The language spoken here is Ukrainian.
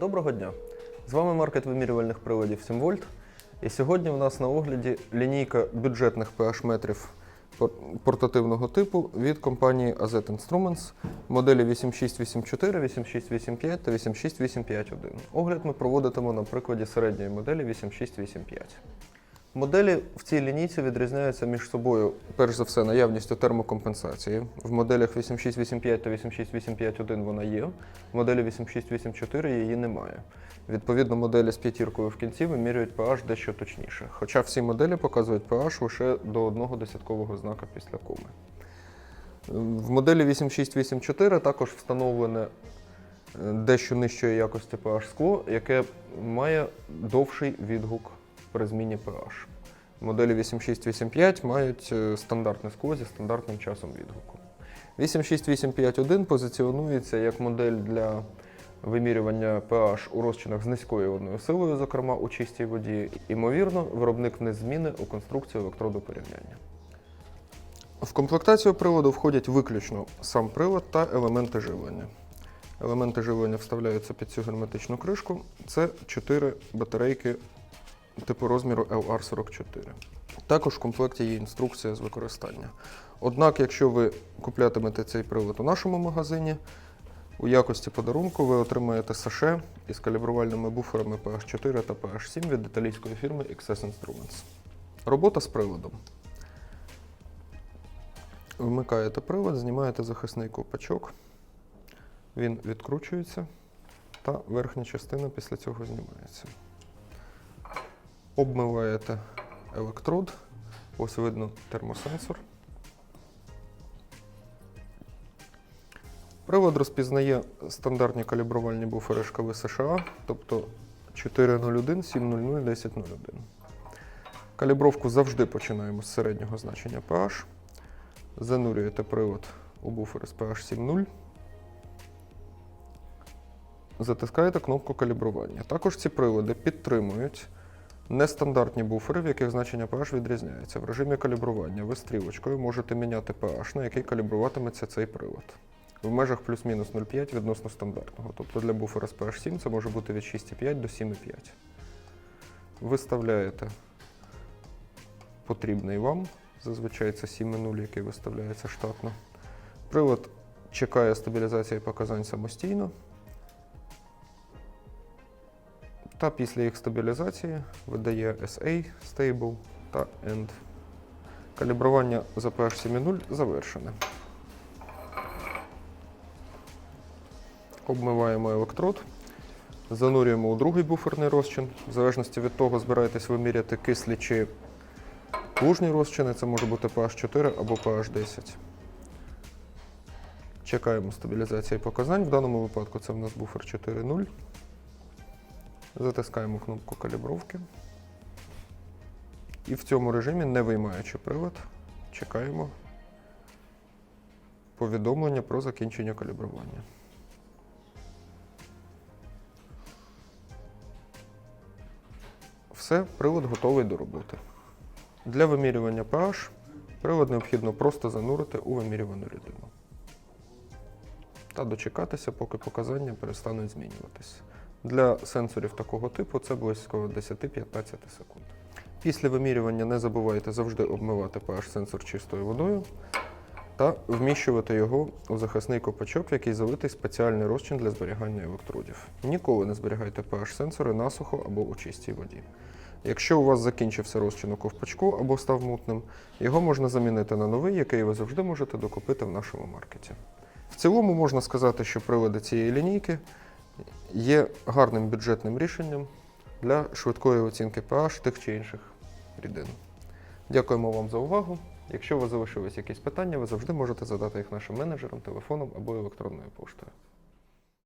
Доброго дня! З вами маркет вимірювальних приладів 7 вольт. І сьогодні в нас на огляді лінійка бюджетних pH-метрів портативного типу від компанії AZ Instruments моделі 8684, 8685 та 86851. Огляд ми проводитимо на прикладі середньої моделі 8685. Моделі в цій лінійці відрізняються між собою, перш за все, наявністю термокомпенсації. В моделях 8685 та 86851 вона є, в моделі 8684 її немає. Відповідно, моделі з п'ятіркою в кінці вимірюють pH дещо точніше. Хоча всі моделі показують pH лише до одного десяткового знака після коми. В моделі 8684 також встановлене е, дещо нижчої якості pH скло, яке має довший відгук при зміні pH. Моделі 8685 мають е, стандартне скло зі стандартним часом відгуку. 86851 позиціонується як модель для вимірювання pH у розчинах з низькою водною силою, зокрема у чистій воді. Імовірно, виробник вниз зміни у конструкцію електроду порівняння. В комплектацію приладу входять виключно сам прилад та елементи живлення. Елементи живлення вставляються під цю герметичну кришку. Це 4 батарейки типу розміру LR44. Також в комплекті є інструкція з використання. Однак, якщо ви куплятимете цей прилад у нашому магазині, у якості подарунку ви отримаєте саше із калібрувальними буферами PH4 та PH7 від італійської фірми XS Instruments. Робота з приладом. Вмикаєте прилад, знімаєте захисний ковпачок, він відкручується та верхня частина після цього знімається. Обмиваєте електрод, ось видно термосенсор. Прилад розпізнає стандартні калібрувальні буфери шкали США, тобто 401, 700, 1001. Калібровку завжди починаємо з середнього значення pH. Занурюєте привод у буфер з pH 7.0. Затискаєте кнопку калібрування. Також ці прилади підтримують нестандартні буфери, в яких значення pH відрізняється. В режимі калібрування ви стрілочкою можете міняти pH, на який калібруватиметься цей прилад. В межах плюс-мінус 0,5 відносно стандартного. Тобто для буфера з pH 7 це може бути від 6,5 до 7,5. Виставляєте потрібний вам. Зазвичай це 7.0, який виставляється штатно. Прилад чекає стабілізації показань самостійно. Та після їх стабілізації видає SA, Stable та End. Калібрування за pH 7.0 завершене. Обмиваємо електрод, занурюємо у другий буферний розчин. В залежності від того, збираєтесь ви міряти кислі чи лужні розчини, це може бути pH 4 або pH 10. Чекаємо стабілізації показань. В даному випадку це в нас буфер 4.0. Затискаємо кнопку калібровки. І в цьому режимі, не виймаючи привод, чекаємо повідомлення про закінчення калібрування. Все, прилад готовий до роботи. Для вимірювання pH прилад необхідно просто занурити у вимірювану рідину та дочекатися, поки показання перестануть змінюватися. Для сенсорів такого типу це близько 10-15 секунд. Після вимірювання не забувайте завжди обмивати pH-сенсор чистою водою та вміщувати його у захисний копачок, в який залитий спеціальний розчин для зберігання електродів. Ніколи не зберігайте pH-сенсори насухо або у чистій воді. Якщо у вас закінчився розчин у ковпачку або став мутним, його можна замінити на новий, який ви завжди можете докупити в нашому маркеті. В цілому можна сказати, що прилади цієї лінійки є гарним бюджетним рішенням для швидкої оцінки pH тих чи інших рідин. Дякуємо вам за увагу. Якщо у вас залишились якісь питання, ви завжди можете задати їх нашим менеджерам, телефоном або електронною поштою.